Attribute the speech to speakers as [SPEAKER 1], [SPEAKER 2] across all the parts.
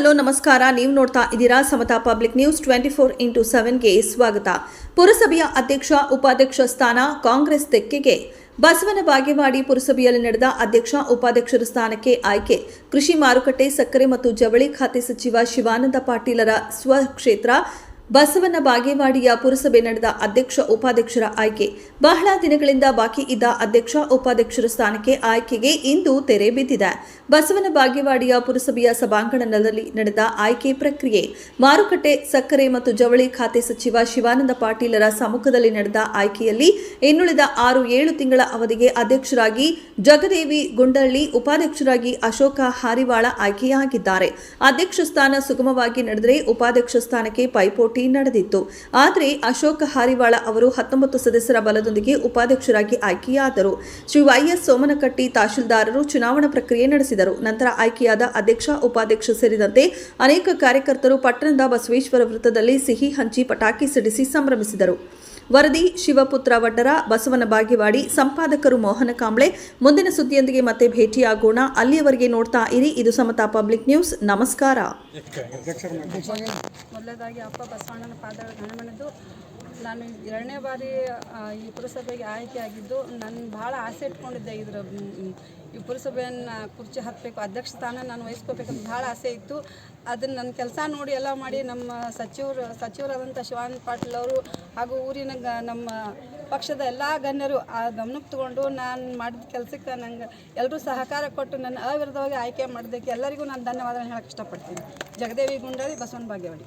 [SPEAKER 1] Hello, ನಮಸ್ಕಾರ. ನೀವು ನೋಡ್ತಾ ಇದ್ದೀರಾ Samata public news twenty four into ಸೆವೆನ್ಗೆ ಸ್ವಾಗತ. ಪುರಸಭೆಯ ಅಧ್ಯಕ್ಷ, ಉಪಾಧ್ಯಕ್ಷ ಸ್ಥಾನ ಕಾಂಗ್ರೆಸ್ ತೆಕ್ಕೆಗೆ. ಬಸವನ ಬಾಗೇವಾಡಿ ಪುರಸಭೆಯಲ್ಲಿ ನಡೆದ ಅಧ್ಯಕ್ಷ, ಉಪಾಧ್ಯಕ್ಷರ ಸ್ಥಾನಕ್ಕೆ ಆಯ್ಕೆ. ಕೃಷಿ ಮಾರುಕಟ್ಟೆ, ಸಕ್ಕರೆ ಮತ್ತು ಜವಳಿ ಖಾತೆ ಸಚಿವ ಶಿವಾನಂದ ಪಾಟೀಲರ ಸ್ವಕ್ಷೇತ್ರ ಬಸವನ ಬಾಗೇವಾಡಿಯ ಪುರಸಭೆ ನಡೆದ ಅಧ್ಯಕ್ಷ ಉಪಾಧ್ಯಕ್ಷರ ಆಯ್ಕೆ. ಬಹಳ ದಿನಗಳಿಂದ ಬಾಕಿ ಇದ್ದ ಅಧ್ಯಕ್ಷ ಉಪಾಧ್ಯಕ್ಷರ ಸ್ಥಾನಕ್ಕೆ ಆಯ್ಕೆಗೆ ಇಂದು ತೆರೆ ಬಿದ್ದಿದೆ. ಬಸವನ ಬಾಗೇವಾಡಿಯ ಪುರಸಭೆಯ ಸಭಾಂಗಣದಲ್ಲಿ ನಡೆದ ಆಯ್ಕೆ ಪ್ರಕ್ರಿಯೆ. ಮಾರುಕಟ್ಟೆ, ಸಕ್ಕರೆ ಮತ್ತು ಜವಳಿ ಖಾತೆ ಸಚಿವ ಶಿವಾನಂದ ಪಾಟೀಲರ ಸಮ್ಮುಖದಲ್ಲಿ ನಡೆದ ಆಯ್ಕೆಯಲ್ಲಿ ಇನ್ನುಳಿದ ಆರು ಏಳು ತಿಂಗಳ ಅವಧಿಗೆ ಅಧ್ಯಕ್ಷರಾಗಿ ಜಗದೇವಿ ಗುಂಡಳ್ಳಿ, ಉಪಾಧ್ಯಕ್ಷರಾಗಿ ಅಶೋಕ ಹಾರಿವಾಳ ಆಯ್ಕೆಯಾಗಿದ್ದಾರೆ. ಅಧ್ಯಕ್ಷ ಸ್ಥಾನ ಸುಗಮವಾಗಿ ನಡೆದರೆ ಉಪಾಧ್ಯಕ್ಷ ಸ್ಥಾನಕ್ಕೆ ಪೈಪೋಟಿ ನಡೆದಿತ್ತು. ಆದರೆ ಅಶೋಕ ಹಾರಿವಾಳ ಅವರು ಹತ್ತೊಂಬತ್ತು ಸದಸ್ಯರ ಬಲದೊಂದಿಗೆ ಉಪಾಧ್ಯಕ್ಷರಾಗಿ ಆಯ್ಕೆಯಾದರು. ಶ್ರೀ ವೈಎಸ್ ಸೋಮನಕಟ್ಟಿ ತಹಶೀಲ್ದಾರರು ಚುನಾವಣಾ ಪ್ರಕ್ರಿಯೆ ನಡೆಸಿದರು. ನಂತರ ಆಯ್ಕೆಯಾದ ಅಧ್ಯಕ್ಷ, ಉಪಾಧ್ಯಕ್ಷ ಸೇರಿದಂತೆ ಅನೇಕ ಕಾರ್ಯಕರ್ತರು ಪಟ್ಟಣದ ಬಸವೇಶ್ವರ ವೃತ್ತದಲ್ಲಿ ಸಿಹಿ ಹಂಚಿ ಪಟಾಕಿ ಸಿಡಿಸಿ ಸಂಭ್ರಮಿಸಿದರು. ವರದಿ, ಶಿವಪುತ್ರ ವಡ್ಡರ ಬಸವನ ಬಾಗಿವಾಡಿ, ಸಂಪಾದಕರು ಮೋಹನ ಕಾಂಬ್ಳೆ. ಮುಂದಿನ ಸುದ್ದಿಯೊಂದಿಗೆ ಮತ್ತೆ ಭೇಟಿಯಾಗೋಣ. ಅಲ್ಲಿಯವರೆಗೆ ನೋಡ್ತಾ ಇರಿ. ಇದು ಸಮತಾ ಪಬ್ಲಿಕ್ ನ್ಯೂಸ್. ನಮಸ್ಕಾರ.
[SPEAKER 2] ಮೊದಲದಾಗಿ ಅಪ್ಪ ಬಸವಣ್ಣನ ನಾನು ಎರಡನೇ ಬಾರಿ ಈ ಪುರಸಭೆಗೆ ಆಯ್ಕೆಯಾಗಿದ್ದು. ನಾನು ಭಾಳ ಆಸೆ ಇಟ್ಕೊಂಡಿದ್ದೆ ಇದರ ಈ ಪುರಸಭೆಯನ್ನು ಕುರ್ಚಿ ಹಾಕಬೇಕು. ಅಧ್ಯಕ್ಷ ಸ್ಥಾನ ನಾನು ವಹಿಸ್ಕೋಬೇಕಂತ ಭಾಳ ಆಸೆ ಇತ್ತು. ಅದನ್ನು ನನ್ನ ಕೆಲಸ ನೋಡಿ ಎಲ್ಲ ಮಾಡಿ ನಮ್ಮ ಸಚಿವರು ಸಚಿವರಾದಂಥ ಶಿವಾನಂದ ಪಾಟೀಲ್ ಅವರು ಹಾಗೂ ಊರಿನ ಗ, ನಮ್ಮ ಪಕ್ಷದ ಎಲ್ಲ ಗಣ್ಯರು ಆ ಗಮನಕ್ಕೆ ತಗೊಂಡು ನಾನು ಮಾಡಿದ ಕೆಲಸಕ್ಕೆ ನಂಗೆ ಎಲ್ಲರೂ ಸಹಕಾರ ಕೊಟ್ಟು ನನ್ನ ಅವಿರೋಧವಾಗಿ ಆಯ್ಕೆ ಮಾಡಿದ್ದಕ್ಕೆ ಎಲ್ಲರಿಗೂ ನಾನು ಧನ್ಯವಾದಗಳನ್ನ ಹೇಳಕ್ಕೆ ಇಷ್ಟಪಡ್ತೀನಿ. ಜಗದೇವಿ ಗುಂಡಾರಿ ಬಸವನ ಭಾಗ್ಯವಾಡಿ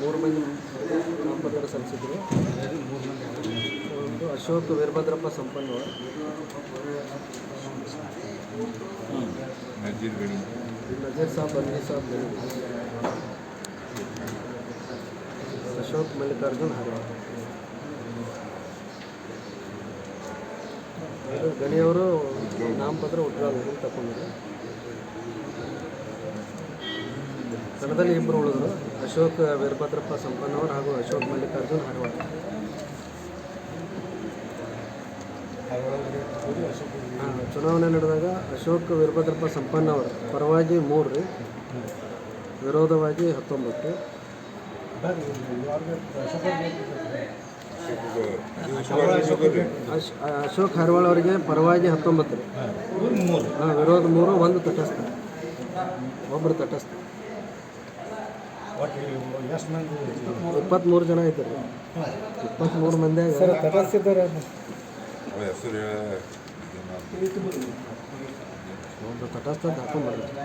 [SPEAKER 3] ಮೂರು ಮಂದಿ ನಾಮಪತ್ರ ಅಶೋಕ್ ವೀರಭದ್ರಪ್ಪ ಸಂಪನ್ನ ನಜೀರ್ ಸಾಬ್ ಅಲಿ ಸಾಬ್ ಅಶೋಕ್ ಮಲ್ಲಿಕಾರ್ಜುನ್ ಹರ ಗಣಿಯವರು ನಾಮಪತ್ರ ಉಡ್ರಾಲ್ ತಗೊಂಡಿದ್ದಾರೆ ಕಣದಲ್ಲಿ ಇಬ್ಬರು ಉಳಿದ್ರು. ಅಶೋಕ್ ವೀರಭದ್ರಪ್ಪ ಸಂಪನ್ನವರು ಹಾಗೂ ಅಶೋಕ್ ಮಲ್ಲಿಕಾರ್ಜುನ್ ಹರವಾಡ. ಹಾ, ಚುನಾವಣೆ ನಡೆದಾಗ ಅಶೋಕ್ ವೀರಭದ್ರಪ್ಪ ಸಂಪನ್ನವರು ಪರವಾಗಿ ಮೂರು ರೀ. ವಿರೋಧವಾಗಿ ಹತ್ತೊಂಬತ್ತು. ಅಶ್ ಅಶೋಕ್ ಹರವಾಳ್ ಅವರಿಗೆ ಪರವಾಗಿ ಹತ್ತೊಂಬತ್ತು. ರೀ ಹಾಂ ವಿರೋಧ ಮೂರು ಒಂದು ತಟಸ್ಥ. ಒಬ್ಬರು ತಟಸ್ಥ. ಇಪ್ಪತ್ತ್ಮೂರು ಜನ ಇದ್ದಾರೆ. ಇಪ್ಪತ್ತ್ಮೂರು ಮಂದಿ ಒಂದು ತಟಸ್ಥ ಹಾಕೊಂಡ್ಬರ್ತಾರೆ